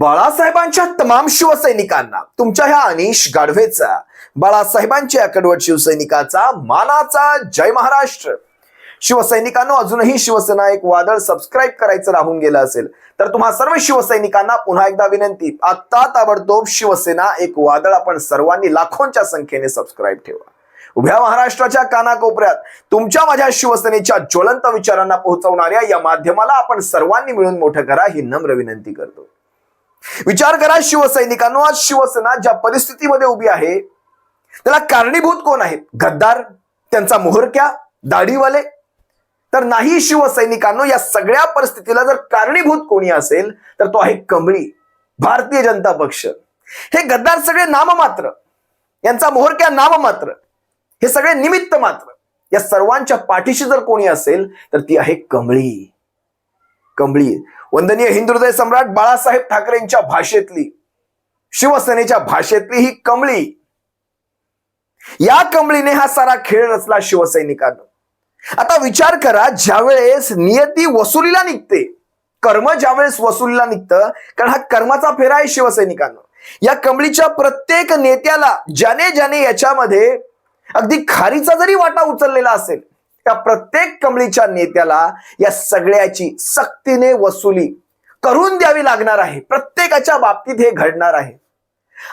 बाळासाहेबांच्या तमाम शिवसैनिकांना तुमच्या ह्या अनिश गाढवेचा बाळासाहेबांच्या कडवट शिवसैनिकाचा मानाचा जय महाराष्ट्र. शिवसैनिकांनो अजूनही शिवसेना एक वादळ सबस्क्राईब करायचं राहून गेलं असेल तर तुम्हा सर्व शिवसैनिकांना पुन्हा एकदा विनंती आत्ता ताबडतोब शिवसेना एक वादळ आपण सर्वांनी लाखोंच्या संख्येने सबस्क्राईब ठेवा. उभ्या महाराष्ट्राच्या कानाकोपऱ्यात तुमच्या माझ्या शिवसेनेच्या ज्वलंत विचारांना पोहोचवणाऱ्या या माध्यमाला आपण सर्वांनी मिळून मोठं करा ही नम्र विनंती करतो. विचार करा शिवसैनिकांनो आज शिवसेना ज्या परिस्थितीमध्ये उभी आहे त्याला कारणीभूत कोण आहेत? गद्दार त्यांचा मोहरक्या दाढीवाले. तर नाही शिवसैनिकांनो या सगळ्या परिस्थितीला जर कारणीभूत कोणी असेल तर तो आहे कमळी भारतीय जनता पक्ष. हे गद्दार सगळे नाममात्र. यांचा मोहरक्या नाममात्र. हे सगळे निमित्त मात्र. या सर्वांच्या पाठीशी जर कोणी असेल तर ती आहे कमळी. कंबळी. वंदनीय हिंदुहृदय सम्राट बाळासाहेब ठाकरेंच्या भाषेतली शिवसेनेच्या भाषेतली ही कमळी या कमळीने हा सारा खेळ रचला शिवसैनिकांना आता विचार करा ज्यावेळेस नियती वसुलीला निघते कर्म ज्यावेळेस वसुलीला निघतं कारण हा कर्माचा फेरा आहे शिवसैनिकांना या कमळीच्या प्रत्येक नेत्याला ज्याने ज्याने याच्यामध्ये अगदी खारीचा जरी वाटा उचललेला असेल त्या प्रत्येक कमळीच्या नेत्याला या सगळ्याची सक्तीने वसुली करून द्यावी लागणार आहे. प्रत्येकाच्या बाबतीत हे घडणार आहे.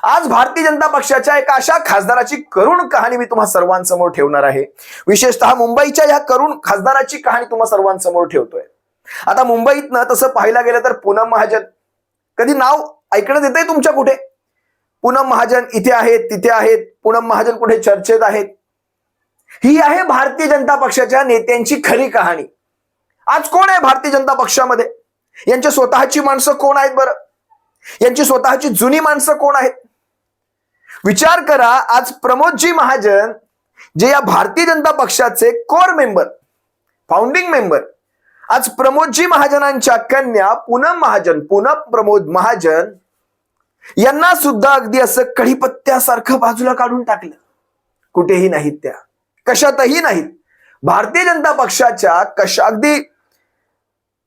आज भारतीय जनता पक्षाच्या एका अशा खासदाराची करुण कहाणी मी तुम्हा सर्वांसमोर ठेवणार आहे. विशेषतः मुंबईच्या या करुण खासदाराची कहाणी तुम्हा सर्वांसमोर ठेवतोय. आता मुंबईतनं तसं पाहायला गेलं तर पूनम महाजन. कधी नाव ऐकण्यात येतंय तुमच्या कुठे? पूनम महाजन इथे आहेत तिथे आहेत. पूनम महाजन कुठे चर्चेत आहेत? ही आहे भारतीय जनता पक्षाच्या नेत्यांची खरी कहाणी. आज कोण आहे भारतीय जनता पक्षामध्ये? यांची स्वतःची माणसं कोण आहेत बरं? यांची स्वतःची जुनी माणसं कोण आहेत? विचार करा आज प्रमोदजी महाजन जे या भारतीय जनता पक्षाचे कोर मेंबर फाउंडिंग मेंबर आज प्रमोदजी महाजनांच्या कन्या पूनम महाजन पूनम प्रमोद महाजन यांना सुद्धा अगदी असं कढीपत्त्यासारखं बाजूला काढून टाकलं. कुठेही नाहीत त्या. कशातही नाहीत. भारतीय जनता पक्षाच्या कशा अगदी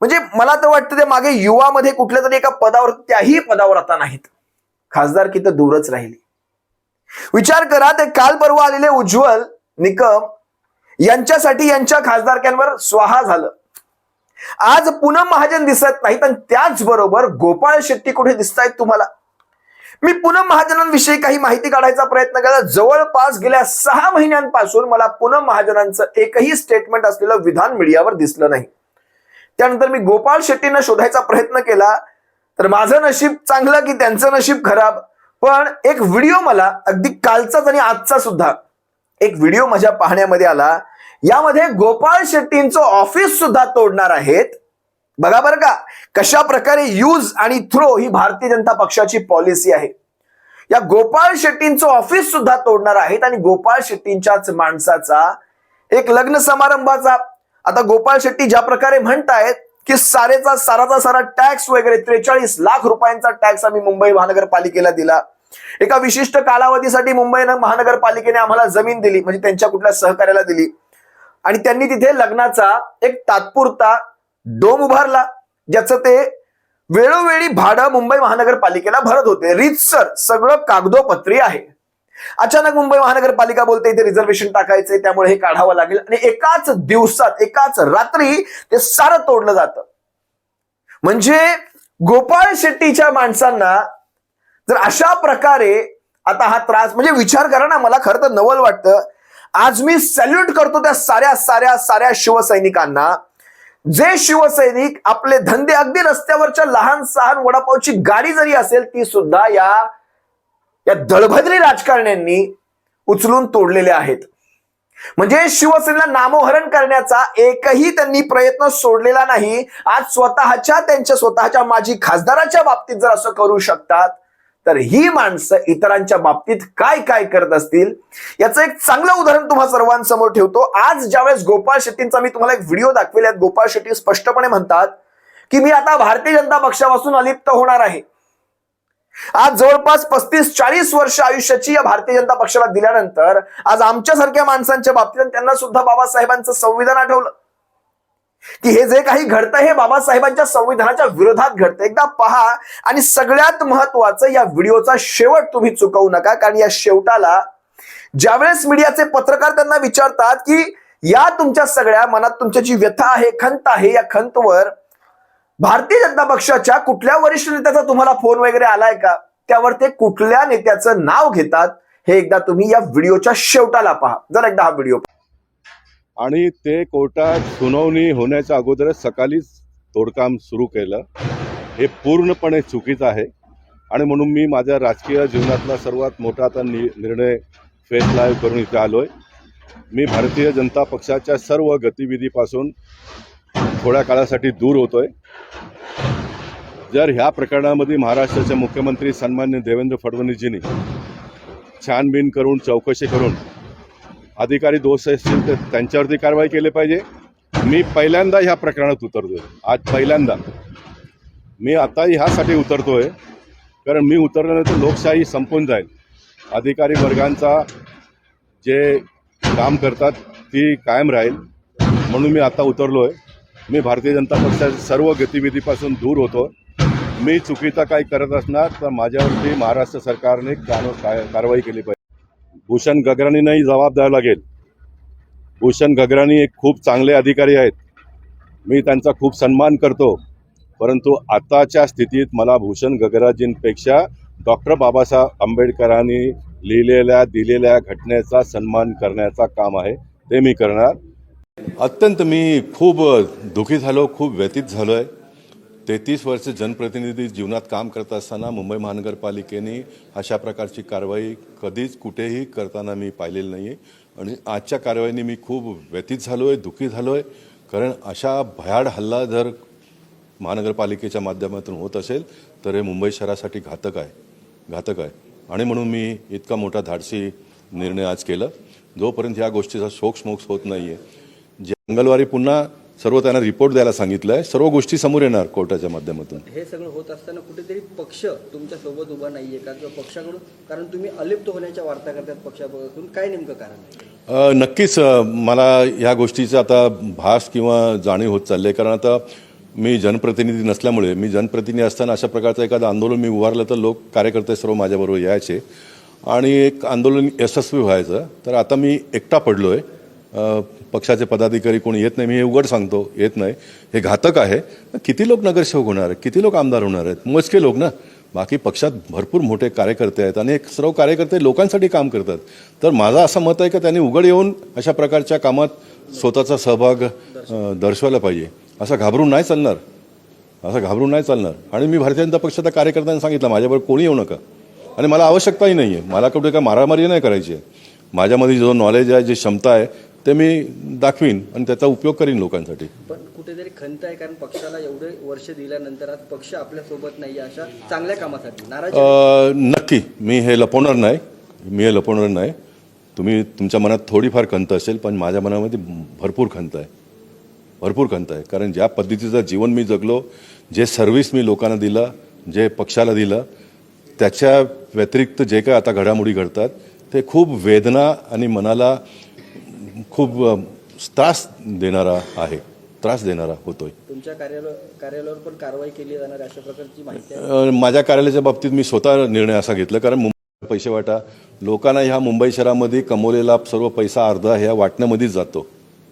म्हणजे मला तर वाटतं ते मागे युवामध्ये कुठल्या तरी एका पदावर त्याही पदावर आता नाहीत. खासदार की तर दूरच राहिली. विचार करा ते काल परवा आलेले उज्ज्वल निकम यांच्यासाठी यांच्या खासदारक्यांवर स्वाहा झालं. आज पुन्हा महाजन दिसत नाहीत आणि त्याचबरोबर गोपाळ शेट्टी कुठे दिसत आहेत तुम्हाला? मी पूनम महाजनांविषयी काही माहिती काढायचा प्रयत्न केला. जवळपास गेल्या सहा महिन्यांपासून मला पूनम महाजनांचं एकही स्टेटमेंट असलेलं विधान मीडियावर दिसलं नाही. त्यानंतर मी गोपाळ शेट्टींना शोधायचा प्रयत्न केला. तर माझं नशीब चांगलं की त्यांचं नशीब खराब? पण एक व्हिडिओ मला अगदी कालचाच आणि आजचा सुद्धा एक व्हिडिओ माझ्या पाहण्यामध्ये आला. यामध्ये गोपाळ शेट्टींचं ऑफिस सुद्धा तोडणार आहेत. बघा बरं का कशा प्रकारे यूज आणि थ्रो ही भारतीय जनता पक्षाची पॉलिसी आहे. या गोपाळ शेट्टींचं ऑफिस सुद्धा तोडणार आहेत आणि गोपाळ शेट्टींच्याच माणसाचा एक लग्न समारंभाचा. आता गोपाळ शेट्टी ज्या प्रकारे म्हणतायत की सारेचा साराचा सारा टॅक्स वगैरे त्रेचाळीस लाख रुपयांचा टॅक्स आम्ही मुंबई महानगरपालिकेला दिला. एका विशिष्ट कालावधीसाठी मुंबई महानगरपालिकेने आम्हाला जमीन दिली म्हणजे त्यांच्या कुठल्या सहकार्याला दिली. आणि त्यांनी तिथे लग्नाचा एक तात्पुरता डोम उभारला ज्याचं ते वेळोवेळी भाडं मुंबई महानगरपालिकेला भरत होते. रितसर सगळं कागदोपत्री आहे. अचानक मुंबई महानगरपालिका बोलते इथे रिझर्वेशन टाकायचंय त्यामुळे हे काढावं लागेल. आणि एकाच दिवसात एकाच रात्री ते सारं तोडलं जातं. म्हणजे गोपाळ शेट्टीच्या माणसांना जर अशा प्रकारे आता हा त्रास म्हणजे विचार करा ना मला खरं तर नवल वाटतं. आज मी सॅल्यूट करतो त्या साऱ्या साऱ्या साऱ्या शिवसैनिकांना. जे शिवसैनिक आपले धंदे अगदी रस्त्यावरच्या लहान सहान वडापावची गाडी जरी असेल ती सुद्धा या या दळभद्री राजकारण्यांनी उचलून तोडलेले आहेत. म्हणजे शिवसेनेला नामोहरण करण्याचा एकही त्यांनी प्रयत्न सोडलेला नाही. आज स्वतःच्या त्यांच्या स्वतःच्या माजी खासदाराच्या बाबतीत जर असं करू शकतात तर ही माणसं इतरांच्या बाबतीत काय काय करत असतील? याचं एक चांगलं उदाहरण तुम्हा सर्वांसमोर ठेवतो. आज ज्यावेळेस गोपाळ शेट्टींचा मी तुम्हाला एक व्हिडिओ दाखविल्यात गोपाळ शेट्टी स्पष्टपणे म्हणतात की मी आता भारतीय जनता पक्षापासून अलिप्त होणार आहे. आज जवळपास पस्तीस चाळीस वर्ष आयुष्याची या भारतीय जनता पक्षाला दिल्यानंतर आज आमच्यासारख्या माणसांच्या बाबतीत त्यांना सुद्धा बाबासाहेबांचं संविधान आठवलं. की हे जे काही घडतं हे बाबासाहेबांच्या संविधानाच्या विरोधात घडतं. एकदा पहा आणि सगळ्यात महत्वाचं या व्हिडिओचा शेवट तुम्ही चुकवू नका कारण या शेवटाला ज्यावेळेस मीडियाचे पत्रकार त्यांना विचारतात की या तुमच्या सगळ्या मनात तुमच्या जी व्यथा आहे खंत आहे या खंतवर भारतीय जनता पक्षाच्या कुठल्या वरिष्ठ नेत्याचा तुम्हाला फोन वगैरे आलाय का? त्यावर ते कुठल्या नेत्याचं नाव घेतात हे एकदा तुम्ही या व्हिडिओच्या शेवटाला पहा. जर एकदा हा व्हिडिओ आणि ते कोर्टात सुनावणी होण्याच्या अगोदरच सकाळीच तोडकाम सुरू केलं. हे पूर्णपणे चुकीचं आहे. आणि म्हणून मी माझ्या राजकीय जीवनातला सर्वात मोठा आता नि निर्णय फेस लाईव्ह करून इथे आलो आहे मी भारतीय जनता पक्षाच्या सर्व गतिविधीपासून थोड्या काळासाठी दूर होतो आहे जर ह्या प्रकरणामध्ये महाराष्ट्राचे मुख्यमंत्री सन्मान्य देवेंद्र फडणवीसजींनी छानबीन करून चौकशी करून अधिकारी दोष असतील तर त्यांच्यावरती कारवाई केली पाहिजे. मी पहिल्यांदा ह्या प्रकरणात उतरतोय. आज पहिल्यांदा. मी आता ह्यासाठी उतरतोय. कारण मी उतरल्यानंतर लोकशाही संपून जाईल. अधिकारी वर्गांचा जे काम करतात ती कायम राहील. म्हणून मी आता उतरलो आहे मी भारतीय जनता पक्षाच्या सर्व गतिविधीपासून दूर होतो. मी चुकीचा काही करत असणार तर माझ्यावरती महाराष्ट्र सरकारने काय कारवाई केली पाहिजे. भूषण गगरानींनाही जबाब द्यावा लागेल. भूषण गगरानी एक खूप चांगले अधिकारी आहेत. मी त्यांचा खूप सन्मान करतो. परंतु आताच्या स्थितीत मला भूषण गगराजींपेक्षा डॉक्टर बाबासाहेब आंबेडकरांनी लिहिलेल्या दिलेल्या घटनेचा सन्मान करण्याचा काम आहे ते मी करणार. अत्यंत मी खूप दुखी झालो खूप व्यतीत झालो आहे तेहतीस वर्ष जनप्रतिनिधी जीवनात काम करत असताना मुंबई महानगरपालिकेने अशा प्रकारची कारवाई कधीच कुठेही करताना मी पाहिलेली नाही आहे आणि आजच्या कारवाईने मी खूप व्यतीत झालो आहे दुःखी झालो आहे कारण अशा भयाड हल्ला जर महानगरपालिकेच्या माध्यमातून होत असेल तर हे मुंबई शहरासाठी घातक आहे. घातक आहे. आणि म्हणून मी इतका मोठा धाडसी निर्णय आज केला. जोपर्यंत ह्या गोष्टीचा शोकस्मोक्स होत नाही आहे जे मंगळवारी पुन्हा सर्व त्यांना रिपोर्ट द्यायला सांगितलं आहे सर्व गोष्टी समोर येणार कोर्टाच्या माध्यमातून. हे सगळं होत असताना कुठेतरी पक्ष तुमच्यासोबत उभा नाहीये का? किंवा पक्षाकडून कारण तुम्ही अलिप्त होण्याच्या वार्ता करतात पक्षापासून काय नेमकं कारण? नक्कीच मला ह्या गोष्टीचा आता भास किंवा जाणीव होत चालली आहे. कारण आता मी जनप्रतिनिधी नसल्यामुळे मी जनप्रतिनिधी असताना अशा प्रकारचं एखादं आंदोलन मी उभारलं तर लोक कार्यकर्ते सर्व माझ्याबरोबर यायचे. आणि एक आंदोलन यशस्वी व्हायचं. तर आता मी एकटा पडलो आहे पक्षाचे पदाधिकारी कोणी येत नाही मी हे उघड सांगतो येत नाही. हे घातक आहे. किती लोक नगरसेवक होणार आहेत? किती लोक आमदार होणार आहेत? मोजके लोक ना. बाकी पक्षात भरपूर मोठे कार्यकर्ते आहेत आणि एक सर्व कार्यकर्ते लोकांसाठी काम करतात. तर माझं असं मत आहे की त्यांनी उघड येऊन अशा प्रकारच्या कामात स्वतःचा सहभाग दर्शवायला पाहिजे. असं घाबरून नाही चालणार. असं घाबरून नाही चालणार. आणि मी भारतीय जनता पक्षाच्या कार्यकर्त्यांना सांगितलं माझ्याबरोबर कोणी येऊ नका. आणि मला आवश्यकताही नाही आहे मला कुठे काय मारामारी नाही करायची आहे. माझ्यामध्ये जो नॉलेज आहे जी क्षमता आहे ते मी दाखवीन आणि त्याचा उपयोग करीन लोकांसाठी. पण कुठेतरी खंत आहे कारण पक्षाला एवढे वर्ष दिल्यानंतर आज पक्ष आपल्यासोबत नाही अशा चांगल्या कामासाठी. नाराज नक्की. मी हे लपवणार नाही. मी हे लपवणार नाही. तुम्ही तुमच्या मनात थोडीफार खंत असेल पण माझ्या मनामध्ये भरपूर खंत आहे. भरपूर खंत आहे. कारण ज्या पद्धतीचं जीवन मी जगलो जे सर्व्हिस मी लोकांना दिलं जे पक्षाला दिलं त्याच्या व्यतिरिक्त जे काय आता घडामोडी घडतात ते खूप वेदना आणि मनाला खूप त्रास देणारा आहे. त्रास देणारा होतोय. तुमच्या कार्यालय कार्यालयावर पण कारवाई केली जाणार अशा प्रकारची माहिती माझ्या कार्यालयाच्या बाबतीत मी स्वतः निर्णय असा घेतला कारण मुंबई पैसे वाटा. लोकांना ह्या मुंबई शहरामध्ये कमवलेला सर्व पैसा अर्धा ह्या वाटण्यामध्येच जातो.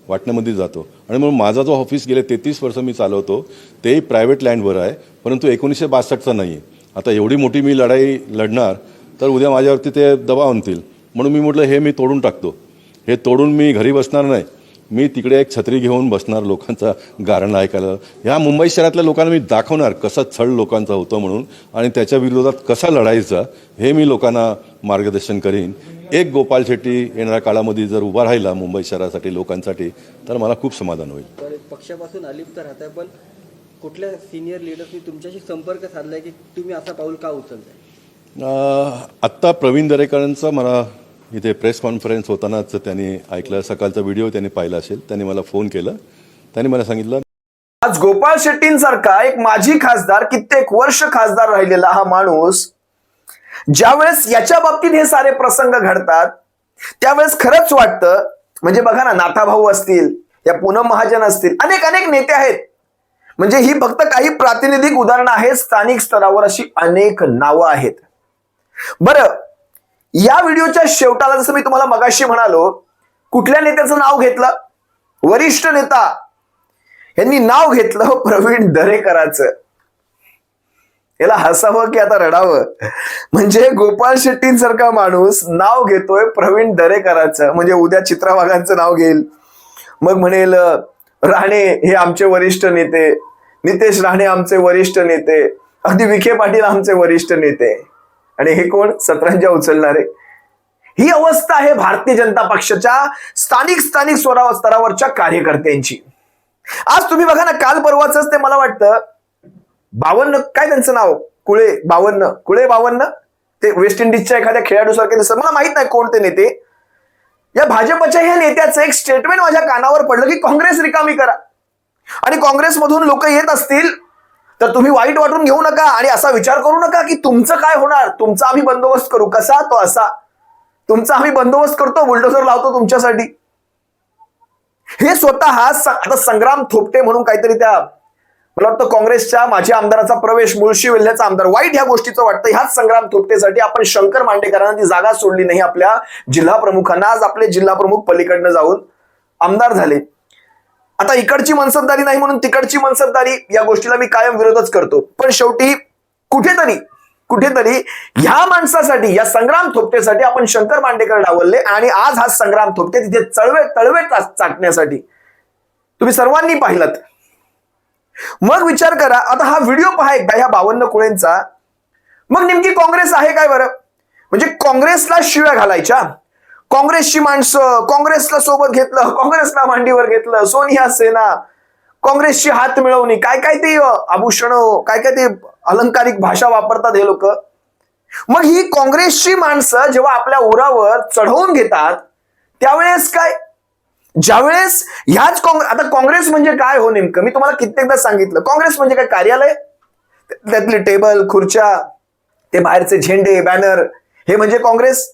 वाटण्यामध्येच जातो. आणि म्हणून माझा जो ऑफिस गेले तेहतीस वर्ष मी चालवतो तेही प्रायव्हेट लँडवर आहे परंतु एकोणीसशे बासष्टचा नाही आहे आता एवढी मोठी मी लढाई लढणार तर उद्या माझ्यावरती ते दबाव आणतील. म्हणून मी म्हटलं हे मी तोडून टाकतो. हे तोडून मी घरी बसणार नाही. मी तिकडे एक छत्री घेऊन बसणार लोकांचा गारण ऐकायला. ह्या मुंबई शहरातल्या लोकांना मी दाखवणार कसा छळ लोकांचा होतो म्हणून आणि त्याच्या विरोधात कसा लढायचा हे मी लोकांना मार्गदर्शन करीन. एक गोपाल शेट्टी येणाऱ्या काळामध्ये जर उभा राहिला मुंबई शहरासाठी लोकांसाठी तर मला खूप समाधान होईल. पक्षापासून अलिप्त राहताय पण कुठल्या सिनियर लिडर्सनी तुमच्याशी संपर्क साधलाय की तुम्ही असा पाऊल का उचलताय? आत्ता प्रवीण दरेकरांचा मला इथे प्रेस कॉन्फरन्स होतानाच त्यांनी ऐकलं. सकाळचा व्हिडिओ त्यांनी पाहिला असेल. त्यांनी मला फोन केला. त्यांनी मला सांगितलं आज गोपाळ शेट्टींसारखा एक माजी खासदार कित्येक वर्ष खासदार राहिलेला हा माणूस ज्यावेळेस याच्या बाबतीत हे सारे प्रसंग घडतात त्यावेळेस खरंच वाटतं म्हणजे बघा ना नाथाभाऊ असतील या पूनम महाजन असतील अनेक अनेक नेते आहेत. म्हणजे ही फक्त काही प्रातिनिधिक उदाहरणं आहेत स्थानिक स्तरावर अशी अनेक नावं आहेत. बरं या व्हिडिओच्या शेवटाला जसं मी तुम्हाला मगाशी म्हणालो कुठल्या नेत्याचं नाव घेतलं? वरिष्ठ नेता यांनी नाव घेतलं प्रवीण दरेकराचं. याला हसावं की आता रडावं? म्हणजे गोपाळ शेट्टींसारखा माणूस नाव घेतोय प्रवीण दरेकराचं. म्हणजे उद्या चित्रावागांचं नाव घेईल. मग म्हणेल राणे हे आमचे वरिष्ठ नेते. नितेश राणे आमचे वरिष्ठ नेते. अगदी विखे पाटील आमचे वरिष्ठ नेते. आणि हे कोण? सतरंजा उचलणारे. ही अवस्था आहे भारतीय जनता पक्षाच्या स्थानिक स्थानिक स्वरा स्तरावरच्या कार्यकर्त्यांची. आज तुम्ही बघा ना काल परवाच ते मला वाटतं बावन्न काय त्यांचं नाव? कुळे बावन्न कुळे बावन्न? ते वेस्ट इंडिजच्या एखाद्या खेळाडूसारखे दिसत मला माहीत नाही कोणते नेते. या भाजपच्या ह्या नेत्याचं एक स्टेटमेंट माझ्या कानावर पडलं की काँग्रेस रिकामी करा. आणि काँग्रेसमधून लोक येत असतील तर तुम्ही वाईट वाटून घेऊ नका आणि असा विचार करू नका की तुमचं काय होणार? तुमचा आम्ही बंदोबस्त करू. कसा? तो असा. तुमचा आम्ही बंदोबस्त करतो बुलडोझर लावतो तुमच्यासाठी. हे स्वतः आता संग्राम थोपटे म्हणून काहीतरी त्या मला वाटतं काँग्रेसच्या माझ्या आमदाराचा प्रवेश मुळशी वेल्ह्याचा आमदार वाईट ह्या गोष्टीचं वाटतं. ह्याच संग्राम थोपटेसाठी आपण शंकर मांडेकरांना ती जागा सोडली नाही आपल्या जिल्हा प्रमुखांना. आज आपले जिल्हा प्रमुख पलीकडनं जाऊन आमदार झाले. आता इकडची मनसबदारी नाही म्हणून तिकडची मनसबदारी या गोष्टीला मी कायम विरोधच करतो. पण शेवटी कुठेतरी कुठेतरी ह्या माणसासाठी या संग्राम थोपटेसाठी आपण शंकर मांडेकर डावलले आणि आज हा संग्राम थोपटे तिथे चळवे तळवे चाटण्यासाठी. तुम्ही सर्वांनी पाहिलात. मग विचार करा आता हा व्हिडिओ पहा एकदा ह्या बावन्न कुळेंचा. मग नेमकी काँग्रेस आहे काय बरं? म्हणजे काँग्रेसला शिव्या घालायच्या? काँग्रेसची माणसं काँग्रेसला सोबत घेतलं काँग्रेसला मांडीवर घेतलं सोनिया सेना काँग्रेसची हात मिळवणी काय काय ते आभूषण काय काय ते अलंकारिक भाषा वापरतात हे लोक. मग ही काँग्रेसची माणसं जेव्हा आपल्या उरावर चढवून घेतात त्यावेळेस काय? ज्यावेळेस ह्याच काँग्रेस आता काँग्रेस म्हणजे काय हो नेमकं? मी तुम्हाला कित्येकदा सांगितलं. काँग्रेस म्हणजे काय? कार्यालय? त्यातले टेबल खुर्च्या ते बाहेरचे झेंडे बॅनर हे म्हणजे काँग्रेस?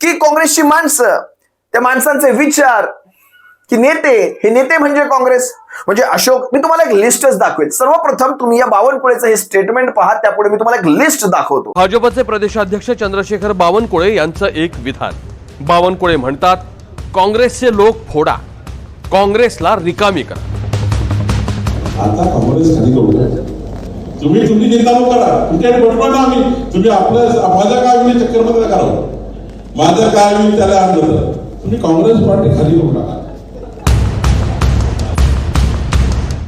की काँग्रेसची माणसं त्या माणसांचे विचार की नेते हे नेते म्हणजे काँग्रेस? म्हणजे अशोक मी तुम्हाला एक लिस्टच दाखवेल सर्वप्रथम तुम्ही या बावनकुळेचं हे स्टेटमेंट पहा त्यापुढे मी तुम्हाला एक लिस्ट दाखवतो. भाजपचे प्रदेशाध्यक्ष चंद्रशेखर बावनकुळे यांचं एक विधान. बावनकुळे म्हणतात काँग्रेसचे लोक फोडा काँग्रेसला रिकामी करा. आता काँग्रेस खाली करू तुम्ही तुमची चिंता नको करा तुमच्याकडे आम्ही. तुम्ही आपल्या माझ्या चक्करमध्ये नका राहू माझं काय होईल त्याला आणलं तर. तुम्ही काँग्रेस पार्टी खाली करू नका.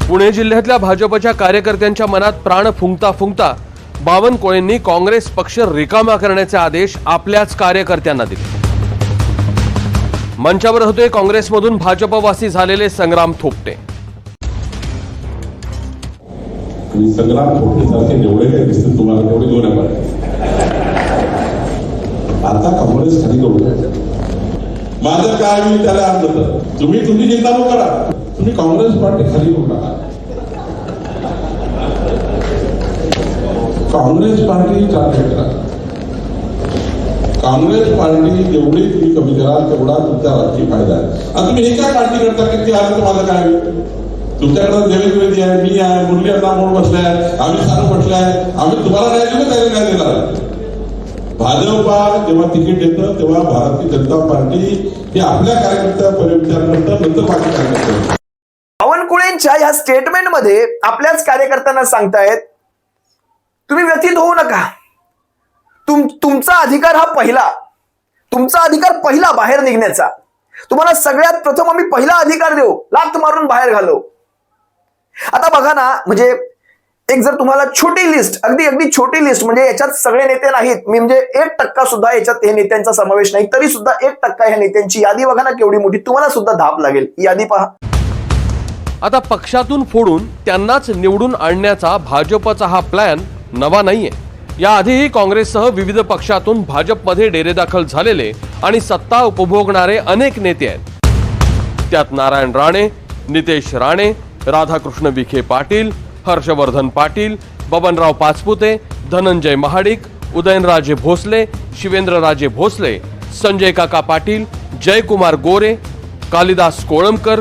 पुणे जिल्ह्यातल्या भाजपच्या कार्यकर्त्यांच्या मनात प्राण फुंकता फुंकता बावनकुळेंनी काँग्रेस पक्ष रिकामा करण्याचे आदेश आपल्याच कार्यकर्त्यांना दिले. मंचावर होते काँग्रेसमधून भाजपवासी झालेले संग्राम थोपटे. संग्राम थोपटेसारखे जेवढे काही दिसतील तुम्हाला तेवढे दोन नंबर. आता काँग्रेस खाली करू माझं काय मी त्याला आणलं तुम्ही तुम्ही चिंता न करा. तुम्ही काँग्रेस पार्टी खाली करू नका काँग्रेस पार्टी टार्गेट करा काँग्रेस पार्टी जेवढी तुम्ही कमी कराल तेवढा तुमचा राजकीय फायदा आहे. आता तुम्ही हे काय काळजी करता की आलं तर माझं काय? होईल तुमच्याकडे देवेंद्र रेड्डी आहे मी आहे मुरली अण्णा मोड बसलाय आम्ही सांग म्हटलंय आहे आम्ही तुम्हाला नाही दिलं काय नाही दिला भाजपा जेव्हा तिकीट देतं तेव्हा भारतीय जनता पार्टी हे आपल्या कार्यकर्त्यापर्यंत विचार नंतर बाकी कार्यकर्ते बावनकुळेंच्या या स्टेटमेंटमध्ये आपल्याच कार्यकर्त्यांना सांगतायत तुम्ही व्यथित होऊ नका. तुम तुमचा अधिकार हा पहिला. तुमचा अधिकार पहिला बाहेर निघण्याचा. तुम्हाला सगळ्यात प्रथम आम्ही पहिला अधिकार देऊ. लात मारून बाहेर घालव आता बघा ना म्हणजे एक जर तुम्हाला छोटी लिस्ट अगदी अगदी छोटी लिस्ट म्हणजे याच्यात सगळे नेते नाहीत मी म्हणजे एक टक्का सुद्धा याच्यात हे नेत्यांचा समावेश नाही तरी सुद्धा एक टक्का ह्या नेत्यांची यादी बघा ना केवढी मोठी तुम्हाला सुद्धा धाप लागेल. यादी पहा. आता पक्षातून फोडून त्यांनाच निवडून आणण्याचा भाजपचा हा प्लॅन नवा नाहीये. याआधीही काँग्रेससह विविध पक्षातून भाजपमध्ये डेरे दाखल झालेले आणि सत्ता उपभोगणारे अनेक नेते आहेत. त्यात नारायण राणे नितेश राणे राधाकृष्ण विखे पाटील हर्षवर्धन पाटील बबनराव पाचपुते धनंजय महाडिक उदयनराजे भोसले शिवेंद्रराजे भोसले संजय काका पाटील जयकुमार गोरे कालिदास कोळंबकर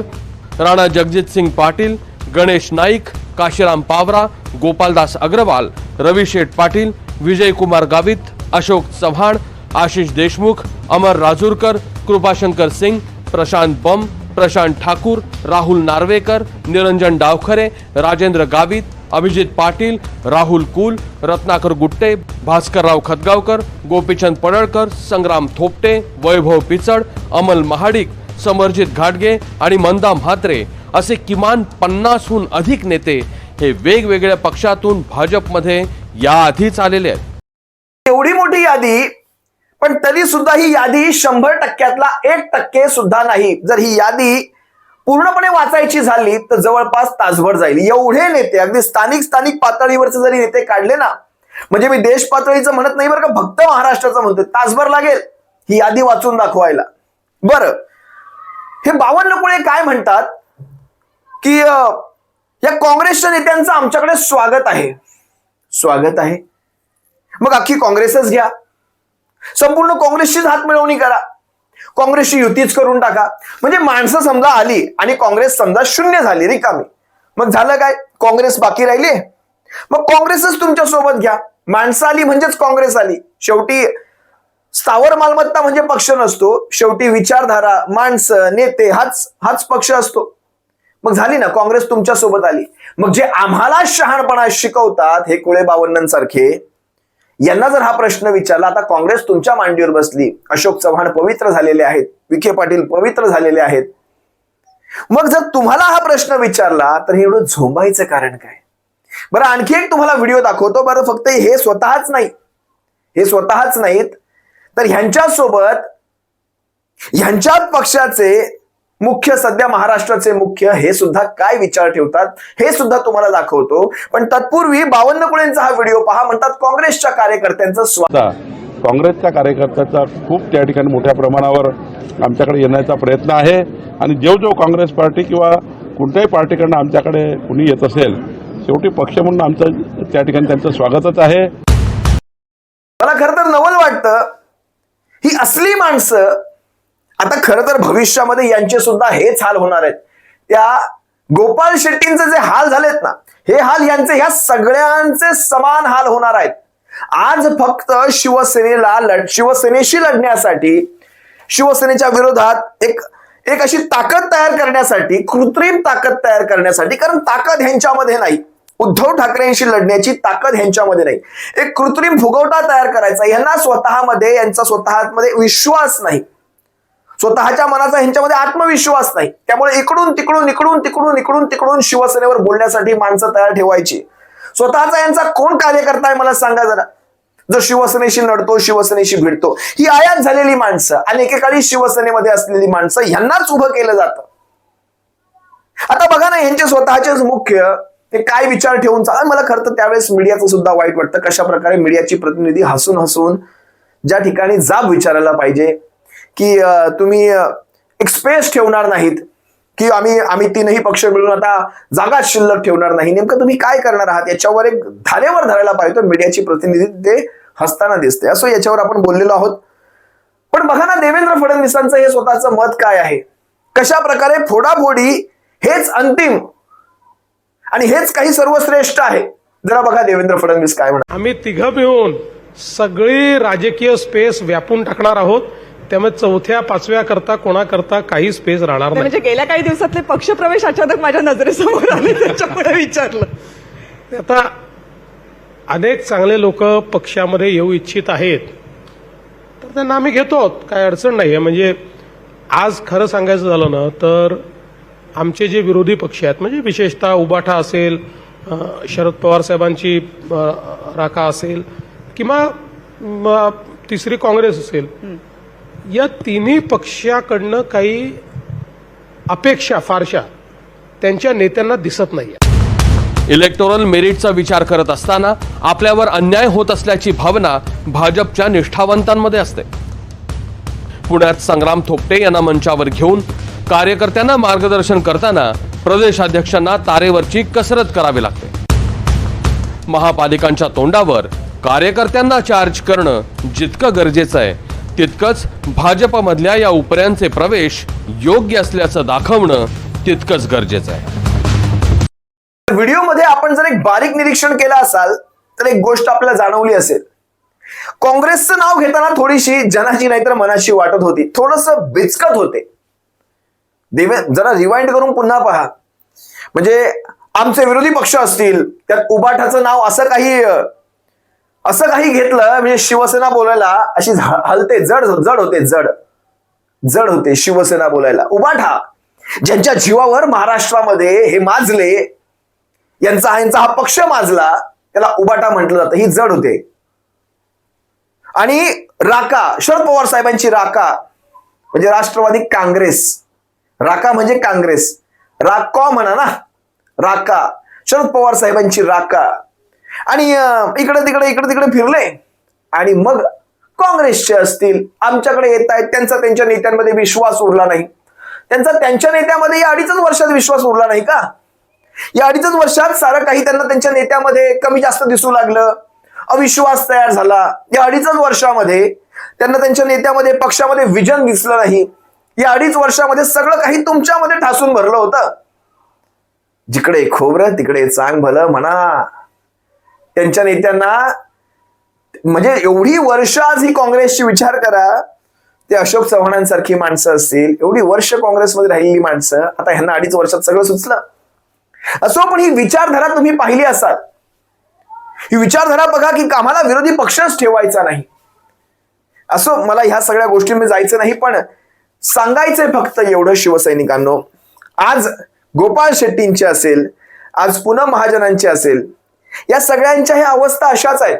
राणा जगजितसिंग पाटील गणेश नाईक काशीराम पावरा गोपालदास अग्रवाल रवी शेठ पाटील विजयकुमार गावित अशोक चव्हाण आशिष देशमुख अमर राजूरकर कृपाशंकर सिंग प्रशांत बम प्रशांत ठाकूर राहुल नार्वेकर निरंजन डावखरे राजेंद्र गावित अभिजित पाटील राहुल कुल रत्नाकर गुट्टे भास्करराव खतगावकर गोपीचंद पडळकर संग्राम थोपटे वैभव पिचड अमल महाडिक समरजित घाटगे आणि मंदा म्हात्रे असे किमान पन्नासहून अधिक नेते हे वेगवेगळ्या पक्षातून भाजपमध्ये याआधीच आलेले आहेत. एवढी मोठी यादी पण तरी सुद्धा ही यादी शंभर टक्क्यातला एक टक्के सुद्धा नाही. जर ही यादी पूर्णपणे वाचायची झाली तर जवळपास तासभर जाईल. एवढे नेते अगदी स्थानिक स्थानिक पातळीवरचे जरी नेते काढले ना म्हणजे मी देश पातळीचं म्हणत नाही बरं का फक्त महाराष्ट्राचं म्हणतोय. तासभर लागेल ही यादी वाचून दाखवायला. बरं. हे बावन्न कुळे काय म्हणतात? की अं, या काँग्रेसच्या नेत्यांचं आमच्याकडे स्वागत आहे. स्वागत आहे. मग अख्खी काँग्रेसच घ्या. संपूर्ण काँग्रेसचीच हात मिळवणी करा. काँग्रेसची युतीच करून टाका. म्हणजे माणसं समजा आली आणि काँग्रेस समजा शून्य झाली रिकामी. मग झालं काय? काँग्रेस बाकी राहिली? मग काँग्रेसच तुमच्यासोबत घ्या. माणसं आली म्हणजेच काँग्रेस आली. शेवटी स्थावर मालमत्ता म्हणजे पक्ष नसतो. शेवटी विचारधारा माणसं नेते हाच हाच पक्ष असतो. मग झाली ना? काँग्रेस तुमच्यासोबत आली. मग जे आम्हाला शहाणपणा शिकवतात हे कुळे बावन्नसारखे यांना जर हा प्रश्न विचारला आता काँग्रेस तुमच्या मांडीवर बसली अशोक चव्हाण पवित्र झालेले आहेत विखे पाटील पवित्र झालेले आहेत. मग जर तुम्हाला हा प्रश्न विचारला तर हे एवढं झोंबायचं कारण काय? बरं आणखी एक तुम्हाला व्हिडिओ दाखवतो. बरं फक्त हे स्वतःच नाही. हे स्वतःच नाहीत. तर ह्यांच्यासोबत ह्यांच्या पक्षाचे मुख्य सध्या महाराष्ट्राचे मुख्य हे सुद्धा काय विचार ठेवतात हे सुद्धा तुम्हाला दाखवतो. पण तत्पूर्वी बावन्न कुळेंचा हा व्हिडिओ पहा म्हणतात काँग्रेसच्या कार्यकर्त्यांचं स्वागत काँग्रेसच्या कार्यकर्त्याचा खूप त्या ठिकाणी मोठ्या प्रमाणावर आमच्याकडे येण्याचा प्रयत्न आहे. आणि जो जो काँग्रेस पार्टी किंवा कोणत्याही पार्टीकडनं आमच्याकडे कुणी येत असेल शेवटी पक्ष म्हणून आमचं त्या ठिकाणी त्यांचं स्वागतच आहे. मला खरं तर नवल वाटतं ही असली माणसं आता खरं तर भविष्यामध्ये यांचे सुद्धा हेच हाल होणार आहेत. त्या गोपाल शेट्टींचे जे हाल झालेत ना हे हाल यांचे ह्या सगळ्यांचे समान हाल होणार आहेत. आज फक्त शिवसेनेला लढ शिवसेनेशी लढण्यासाठी शिवसेनेच्या विरोधात एक एक अशी ताकद तयार करण्यासाठी कृत्रिम ताकद तयार करण्यासाठी कारण ताकद ह्यांच्यामध्ये नाही. उद्धव ठाकरेंशी लढण्याची ताकद ह्यांच्यामध्ये नाही. एक कृत्रिम फुगवटा तयार करायचा यांना स्वतःमध्ये यांचा स्वतःमध्ये विश्वास नाही. स्वतःच्या मनाचा ह्यांच्यामध्ये आत्मविश्वास नाही. त्यामुळे इकडून तिकडून इकडून तिकडून इकडून तिकडून शिवसेनेवर बोलण्यासाठी माणसं तयार ठेवायची. स्वतःचा यांचा कोण कार्यकर्ता आहे मला सांगा जरा. जो शिवसेनेशी लढतो शिवसेनेशी भिडतो ही आयात झालेली माणसं आणि एकेकाळी शिवसेनेमध्ये असलेली माणसं यांनाच उभं केलं जातं. आता बघा ना यांचे स्वतःचेच मुख्य ते काय विचार ठेवून चाल मला खरं तर त्यावेळेस मीडियाचं सुद्धा वाईट वाटतं. कशा प्रकारे मीडियाची प्रतिनिधी हसून हसून ज्या ठिकाणी जाब विचारायला पाहिजे की तुम्ही एक स्पेस ठेवणार नाहीत. की आम्ही आम्ही तीनही पक्ष मिळून आता जागा शिल्लक ठेवणार नाही. नेमकं तुम्ही काय करणार आहात? याच्यावर एक धारेवर धरायला पाहिजे मीडियाची प्रतिनिधी ते हसताना दिसते असं याच्यावर आपण बोललेलो आहोत. पण बघा ना देवेंद्र फडणवीसांचं हे स्वतःचं मत काय आहे? कशा प्रकारे फोडाफोडी हेच अंतिम आणि हेच काही सर्वश्रेष्ठ आहे? जरा बघा देवेंद्र फडणवीस काय म्हणतात. आम्ही तिघं मिळून सगळी राजकीय स्पेस व्यापून टाकणार आहोत. त्यामुळे चौथ्या पाचव्या करता कोणाकरता काही स्पेस राहणार नाही म्हणजे गेल्या काही दिवसातले पक्षप्रवेश अचानक माझ्या नजरेसमोर आले त्याच्यामुळे विचारलं. आता अनेक चांगले लोक पक्षामध्ये येऊ इच्छित आहेत. तर त्यांना आम्ही घेतो काय अडचण नाही आहे म्हणजे आज खरं सांगायचं झालं ना तर आमचे जे विरोधी पक्ष आहेत म्हणजे विशेषतः उबाठा असेल शरद पवार साहेबांची राखा असेल किंवा तिसरी काँग्रेस असेल या तिन्ही पक्षाकडनं काही अपेक्षा फारशा त्यांच्या नेत्यांना दिसत नाही इलेक्टोरल मेरिटचा विचार करत असताना आपल्यावर अन्याय होत असल्याची भावना भाजपच्या निष्ठावंतांमध्ये असते. पुण्यात संग्राम थोपटे यांना मंचावर घेऊन कार्यकर्त्यांना मार्गदर्शन करताना प्रदेशाध्यक्षांना तारेवरची कसरत करावी लागते. महापालिकांच्या तोंडावर कार्यकर्त्यांना चार्ज करणं जितकं गरजेचं आहे तितकंच भाजपमधल्या या उपऱ्यांचे प्रवेश योग्य असल्याचं दाखवणं तितकंच गरजेचं आहे. व्हिडिओमध्ये आपण जर एक बारीक निरीक्षण केलं असाल तर एक गोष्ट आपल्याला जाणवली असेल. काँग्रेसचं नाव घेताना थोडीशी जनाची नाहीतर मनाशी वाटत होती. थोडस बिचकत होते. देवे जरा रिवाइंड करून पुन्हा पहा. म्हणजे आमचे विरोधी पक्ष असतील त्यात उबाठाचं नाव असं काही असं काही घेतलं म्हणजे शिवसेना बोलायला अशी हलते जड जड होते जड. जड होते शिवसेना बोलायला. उबाठा ज्यांच्या जीवावर महाराष्ट्रामध्ये हे माजले यांचा यांचा हा पक्ष माजला त्याला उबाटा म्हटलं जातं. ही जड होते. आणि राका शरद पवार साहेबांची राका म्हणजे राष्ट्रवादी काँग्रेस. राका म्हणजे काँग्रेस. राका म्हणा ना. राका. शरद पवार साहेबांची राका. आणि इकडे तिकडे इकडे तिकडे फिरले. आणि मग काँग्रेसचे असतील आमच्याकडे येत आहेत त्यांचा त्यांच्या नेत्यांमध्ये विश्वास उरला नाही. त्यांचा त्यांच्या नेत्यामध्ये या अडीच वर्षात विश्वास उरला नाही का? या अडीचच वर्षात सारं काही त्यांना त्यांच्या नेत्यामध्ये कमी जास्त दिसू लागलं. अविश्वास तयार झाला. या अडीचच वर्षामध्ये त्यांना त्यांच्या नेत्यामध्ये पक्षामध्ये विजन दिसलं नाही. या अडीच वर्षामध्ये सगळं काही तुमच्यामध्ये ठासून भरलं होतं. जिकडे खोबरं तिकडे चांग भलं म्हणा. त्यांच्या नेत्यांना म्हणजे एवढी वर्ष आज ही काँग्रेसची विचार करा ते अशोक चव्हाणांसारखी माणसं असतील एवढी वर्ष काँग्रेसमध्ये राहिलेली माणसं आता ह्यांना अडीच वर्षात सगळं सुचलं. असो पण ही विचारधारा तुम्ही पाहिली असाल. ही विचारधारा बघा की आम्हाला विरोधी पक्षच ठेवायचा नाही. असो मला ह्या सगळ्या गोष्टींमध्ये जायचं नाही पण सांगायचंय फक्त एवढं शिवसैनिकांनो. आज गोपाळ शेट्टींची असेल आज पूनम महाजनांची असेल या सगळ्यांच्या ह्या अवस्था अशाच आहेत.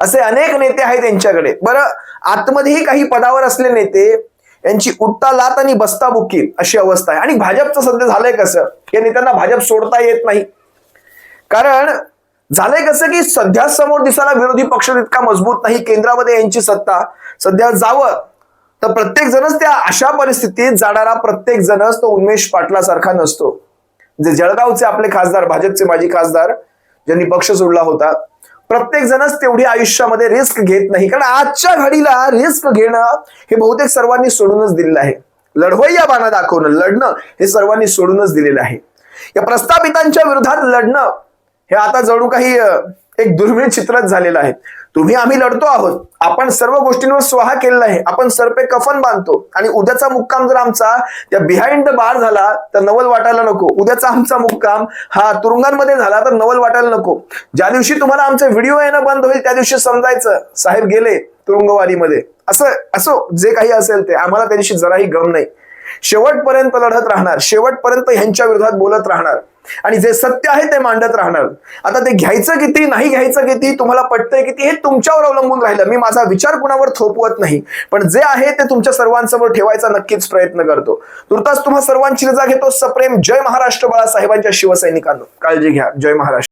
असे अनेक नेते आहेत त्यांच्याकडे बरं आतमध्येही काही पदावर असले नेते यांची उठता लात आणि बसता बुकील अशी अवस्था आहे. आणि भाजपचं सध्या झालंय कसं? या नेत्यांना भाजप सोडता येत नाही. कारण झालंय कसं की सध्या समोर दिसायला विरोधी पक्ष तितका मजबूत नाही. केंद्रामध्ये यांची सत्ता सध्या जावं. तर प्रत्येक जणच त्या अशा परिस्थितीत जाणारा प्रत्येक जणच तो उन्मेष पाटलासारखा नसतो. जे जळगावचे आपले खासदार भाजपचे माजी खासदार ज्यांनी पक्ष सोडला होता प्रत्येक जणच तेवढी आयुष्यामध्ये रिस्क घेत नाही. कारण आजच्या घडीला रिस्क घेणं हे बहुतेक सर्वांनी सोडूनच दिलेलं आहे. लढवय्या बाणा दाखवणं लढणं हे सर्वांनी सोडूनच दिलेलं आहे. या प्रस्थापितांच्या विरोधात लढणं हे आता जणू काही एक दुर्मिळ चित्रच झालेलं आहे. तुम्ही आम्ही लढतो आहोत. आपण सर्व गोष्टींवर स्वाहा केलेला आहे. आपण सरपे कफन बांधतो. आणि उद्याचा मुक्काम जर आमचा त्या बिहाइंड द बार झाला तर नवल वाटायला नको. उद्याचा आमचा मुक्काम हा तुरुंगांमध्ये झाला तर नवल वाटायला नको. ज्या दिवशी तुम्हाला आमचा व्हिडिओ येणं बंद होईल त्या दिवशी समजायचं साहेब गेले तुरुंगवारीमध्ये असं असो जे काही असेल ते. आम्हाला त्या दिवशी जराही गम नाही. शेवटपर्यंत लढत राहणार. शेवटपर्यंत ह्यांच्या विरोधात बोलत राहणार. आणि जे सत्य आहे ते मांडत राहणार आता ते घ्यायचं किती नाही घ्यायचं किती तुम्हाला पटतंय किती हे तुमच्यावर अवलंबून राहिलं. मी माझा विचार कुणावर थोपवत नाही. पण जे आहे ते तुमच्या सर्वांसमोर ठेवायचा नक्कीच प्रयत्न करतो. तुर्तास तुम्हा सर्वांची रजा घेतो. सप्रेम जय महाराष्ट्र बाळासाहेबांच्या शिवसैनिकांनो. काळजी घ्या. जय महाराष्ट्र.